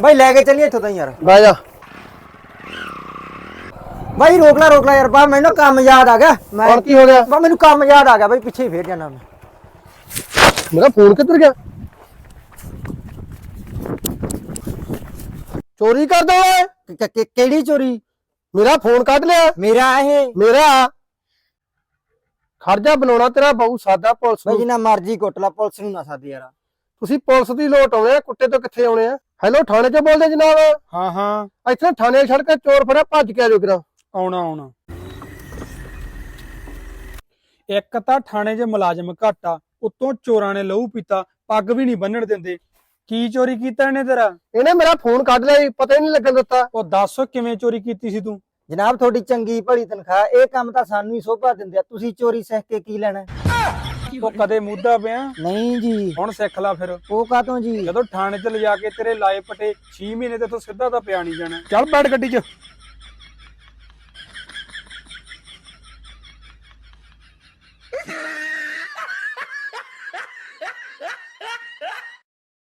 ਬਾਈ ਲੈ ਕੇ ਚੱਲੀਏ ਇੱਥੋਂ ਤਾਂ ਯਾਰ। ਬਹਿ ਜਾ। ਬਾਈ ਰੋਕ ਲੈ ਰੋਕ ਲੈ ਯਾਰ। ਬਾ ਮੈਨੂੰ ਕੰਮ ਯਾਦ ਆ ਗਿਆ। ਮੈਂ ਹੁਣ ਕੀ ਹੋ ਗਿਆ? ਬਾ ਮੈਨੂੰ ਕੰਮ ਯਾਦ ਆ ਗਿਆ। ਬਾਈ ਪਿੱਛੇ ਹੀ ਫੇਰ ਜਾਣਾ ਮੈਂ। ਮੇਰਾ ਫੋਨ ਕਿੱਧਰ ਗਿਆ? ਚੋਰੀ ਕਰ ਦੋ ਓਏ। ਕਿ- ਕਿ- ਕਿ- ਕਿਹੜੀ ਚੋਰੀ? ਮੇਰਾ ਫੋਨ ਕੱਢ ਲਿਆ। ਮੇਰਾ ਇਹ? ਮੇਰਾ। ਖਰਜਾ ਬਣਾਉਣਾ ਤੇਰਾ ਬਹੁ ਸਾਦਾ ਪੁਲਿਸ ਬਾਈ ਨੂੰ ਜਿੰਨਾ ਮਰਜ਼ੀ ਕੁੱਟ ਲਾ ਪੁਲਿਸ ਨੂੰ ਨਾ ਸਾਦੇ ਯਾਰ। ਤੁਸੀਂ ਪੁਲਿਸ ਦੀ ਲੋਟ ਆਉਣੇ ਆ ਕੁੱਤੇ ਤੋਂ ਕਿੱਥੇ ਆਉਣੇ ਆ? ਹੈਲੋ ਥਾਣੇ ਚੋਂ ਬੋਲਦੇ ਜਨਾਬ? ਹਾਂ ਹਾਂ। ਇੱਥੇ ਥਾਣੇ ਛੱਡ ਕੇ ਚੋਰ ਫੜਿਆ ਭੱਜ ਕੇ ਆ ਜਾਓ ਕਿਰਾ। ਆਉਣਾ ਆਉਣਾ। ਇੱਕ ਤਾਂ ਥਾਣੇ 'ਚ ਮੁਲਾਜ਼ਮ ਘੱਟ ਆ ਉੱਤੋਂ ਚੋਰਾਂ ਨੇ ਲਹੂ ਪੀਤਾ ਪੱਗ ਵੀ ਨਹੀਂ ਬੰਨਣ ਦਿੰਦੇ। ਕੀ ਚੋਰੀ ਕੀਤਾ ਇਹਨੇ ਤੇਰਾ? ਇਹਨੇ ਮੇਰਾ ਫੋਨ ਕੱਢ ਲਿਆ ਜੀ, ਪਤਾ ਹੀ ਨਹੀਂ ਲੱਗਣ ਦਿੱਤਾ। ਉਹ ਦੱਸ ਕਿਵੇਂ ਚੋਰੀ ਕੀਤੀ ਸੀ ਤੂੰ? ਜਨਾਬ ਤੁਹਾਡੀ ਚੰਗੀ ਭਲੀ ਤਨਖਾਹ ਇਹ ਕੰਮ ਤਾਂ ਸਾਨੂੰ ਹੀ ਸੋਭਾ ਦਿੰਦੇ ਆ। ਤੁਸੀਂ ਚੋਰੀ ਸਿੱਖ ਕੇ ਕੀ ਲੈਣਾ? ਉਹ ਕਦੇ ਮੁੱਦਾ ਪਿਆ? ਨਹੀਂ ਜੀ। ਹੁਣ ਸਿੱਖ ਲੈ ਫਿਰ। ਉਹ ਕਾਤੋਂ ਜੀ? ਜਦੋਂ ਥਾਣੇ 'ਚ ਲਿਜਾ ਕੇ ਤੇਰੇ ਲਾਏ ਪਟੇ 6 ਮਹੀਨੇ ਤੇ ਤੂੰ ਸਿੱਧਾ ਤਾਂ ਪਿਆ ਨਹੀਂ ਜਾਣਾ। ਚੱਲ ਬੈਠ ਗੱਡੀ 'ਚ।